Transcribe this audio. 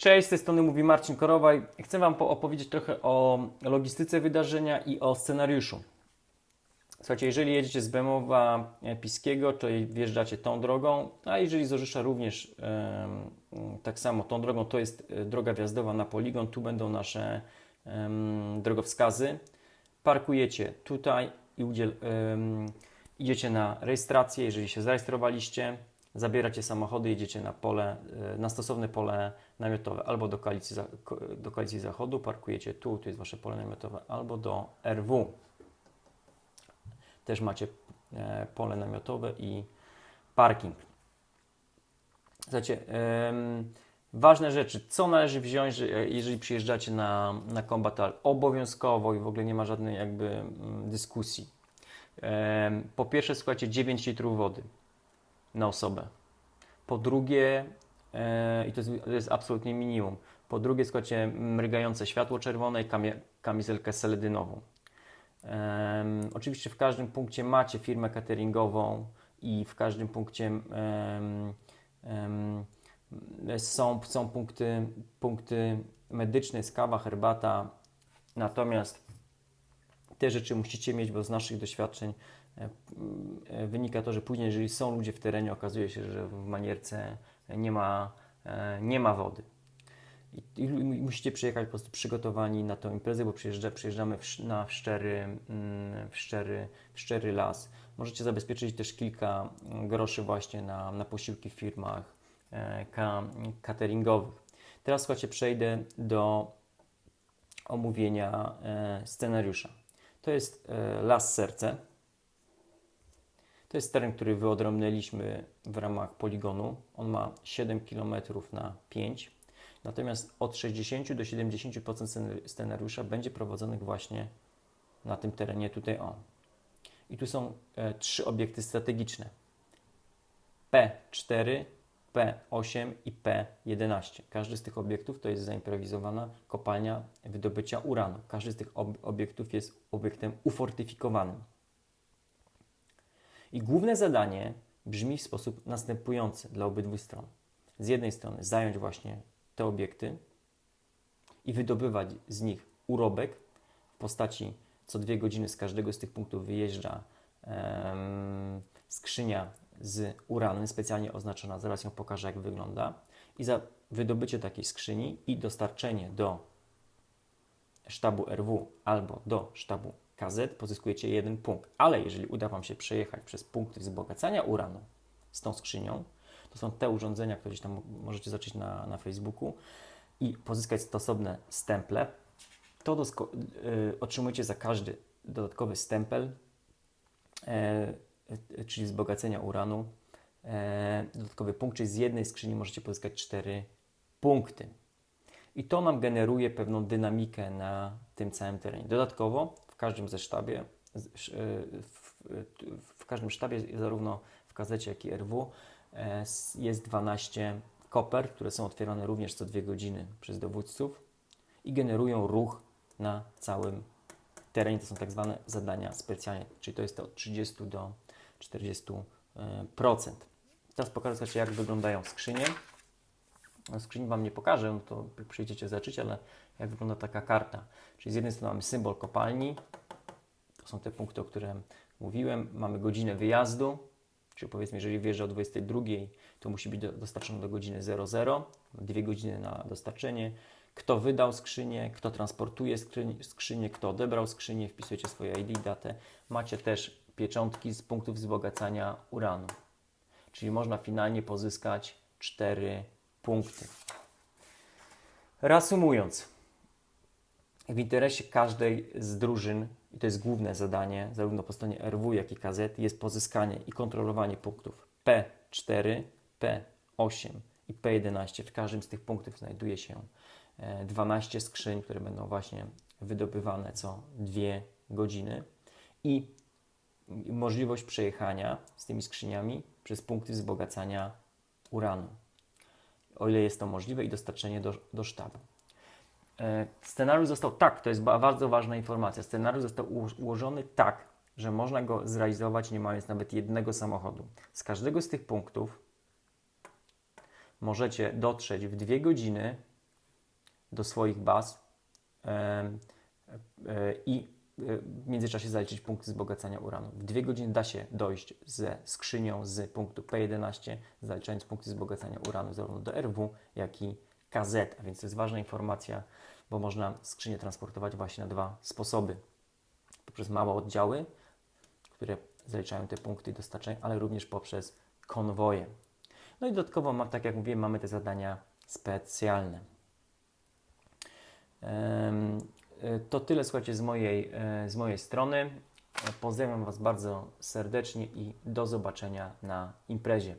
Cześć, z tej strony mówi Marcin Korowaj. Chcę Wam po- opowiedzieć trochę o logistyce wydarzenia i o scenariuszu. Słuchajcie, jeżeli jedziecie z Bemowa e, Piskiego, to wjeżdżacie tą drogą, a jeżeli z Orzysza również em, tak samo tą drogą, to jest e, droga wjazdowa na poligon, tu będą nasze em, drogowskazy. Parkujecie tutaj i udziel, em, idziecie na rejestrację, jeżeli się zarejestrowaliście, zabieracie samochody, jedziecie na pole, e, na stosowne pole namiotowe, albo do koalicji, do koalicji zachodu, parkujecie tu, tu jest Wasze pole namiotowe, albo do RW. Też macie e, pole namiotowe i parking. Słuchajcie, ważne rzeczy. Co należy wziąć, e, jeżeli przyjeżdżacie na, na kombatal? Obowiązkowo i w ogóle nie ma żadnej jakby dyskusji. Po pierwsze, słuchajcie, 9 litrów wody na osobę. Po drugie, i to jest, to jest absolutnie minimum. Po drugie, słuchajcie, mrygające światło czerwone i kamizelkę seledynową. Em, oczywiście w każdym punkcie macie firmę cateringową i w każdym punkcie em, em, są, są punkty, punkty medyczne, jest kawa, herbata. Natomiast te rzeczy musicie mieć, bo z naszych doświadczeń e, e, wynika to, że później, jeżeli są ludzie w terenie, okazuje się, że w manierce nie ma, e, nie ma wody. I, musicie przyjechać po prostu przygotowani na tą imprezę, bo przyjeżdża, przyjeżdżamy w, na szczery, mm, w, szczery, w szczery las. Możecie zabezpieczyć też kilka mm, groszy właśnie na, na posiłki w firmach e, ka, cateringowych. Teraz słuchajcie, przejdę do omówienia e, scenariusza. To jest Las Serce. To jest teren, który wyodrębniliśmy w ramach poligonu. On ma 7 km na 5. Natomiast od 60 do 70% scen- scenariusza będzie prowadzonych właśnie na tym terenie tutaj o. I tu są e, trzy obiekty strategiczne. P4, P8 i P11. Każdy z tych obiektów to jest zaimprowizowana kopalnia wydobycia uranu. Każdy z tych ob- obiektów jest obiektem ufortyfikowanym. I główne zadanie brzmi w sposób następujący dla obydwu stron. Z jednej strony zająć właśnie te obiekty i wydobywać z nich urobek w postaci co dwie godziny z każdego z tych punktów wyjeżdża em, skrzynia z uranem, specjalnie oznaczona, zaraz ją pokażę jak wygląda. I za wydobycie takiej skrzyni i dostarczenie do sztabu RW albo do sztabu KZ pozyskujecie jeden punkt. Ale jeżeli uda Wam się przejechać przez punkty wzbogacania uranu z tą skrzynią, to są te urządzenia, które gdzieś tam możecie zobaczyć na, na Facebooku i pozyskać stosowne stemple, to y, otrzymujecie za każdy dodatkowy stempel, e, czyli wzbogacenia uranu, e, dodatkowy punkt, czyli z jednej skrzyni możecie pozyskać cztery punkty. I to nam generuje pewną dynamikę na tym całym terenie. Dodatkowo każdym ze sztabie, e, w, w, każdym sztabie, zarówno w gazecie, jak i RW, e, jest 12 koper, które są otwierane również co dwie godziny przez dowódców i generują ruch na całym terenie. To są tak zwane zadania specjalne, czyli to jest to od 30 do 40%. e. Teraz pokażę jak wyglądają skrzynie. Skrzyni Wam nie pokażę, no to przyjdziecie zobaczyć, ale jak wygląda taka karta. Czyli z jednej strony mamy symbol kopalni, to są te punkty, o których mówiłem. Mamy godzinę wyjazdu, czyli powiedzmy, jeżeli wjeżdża o 22, to musi być do, dostarczone do godziny 00, dwie godziny na dostarczenie. Kto wydał skrzynię, kto transportuje skrzynię, kto odebrał skrzynię, wpisujecie swoje ID, datę. Macie też pieczątki z punktów wzbogacania uranu. Czyli można finalnie pozyskać 4 punkty. Reasumując, w interesie każdej z drużyn, i to jest główne zadanie, zarówno po stronie RW, jak i KZ, jest pozyskanie i kontrolowanie punktów P4, P8 i P11. W każdym z tych punktów znajduje się e, 12 skrzyń, które będą właśnie wydobywane co dwie godziny i możliwość przejechania z tymi skrzyniami przez punkty wzbogacania uranu, o ile jest to możliwe, i dostarczenie do, do sztabu. E, Scenariusz został tak, to jest ba- bardzo ważna informacja. Scenariusz został uło- ułożony tak, że można go zrealizować nie mając nawet jednego samochodu. Z każdego z tych punktów możecie dotrzeć w dwie godziny do swoich baz e, i w międzyczasie zaliczyć punkty wzbogacania uranu. W dwie godziny da się dojść ze skrzynią z punktu P11, zaliczając punkty wzbogacania uranu zarówno do RW, jak i KZ. A więc to jest ważna informacja, bo można skrzynię transportować właśnie na dwa sposoby. Poprzez małe oddziały, które zaliczają te punkty i dostarczają, ale również poprzez konwoje. No i dodatkowo, tak jak mówiłem, mamy te zadania specjalne. To tyle, słuchajcie, z mojej, e, z mojej strony. Pozdrawiam Was bardzo serdecznie i do zobaczenia na imprezie.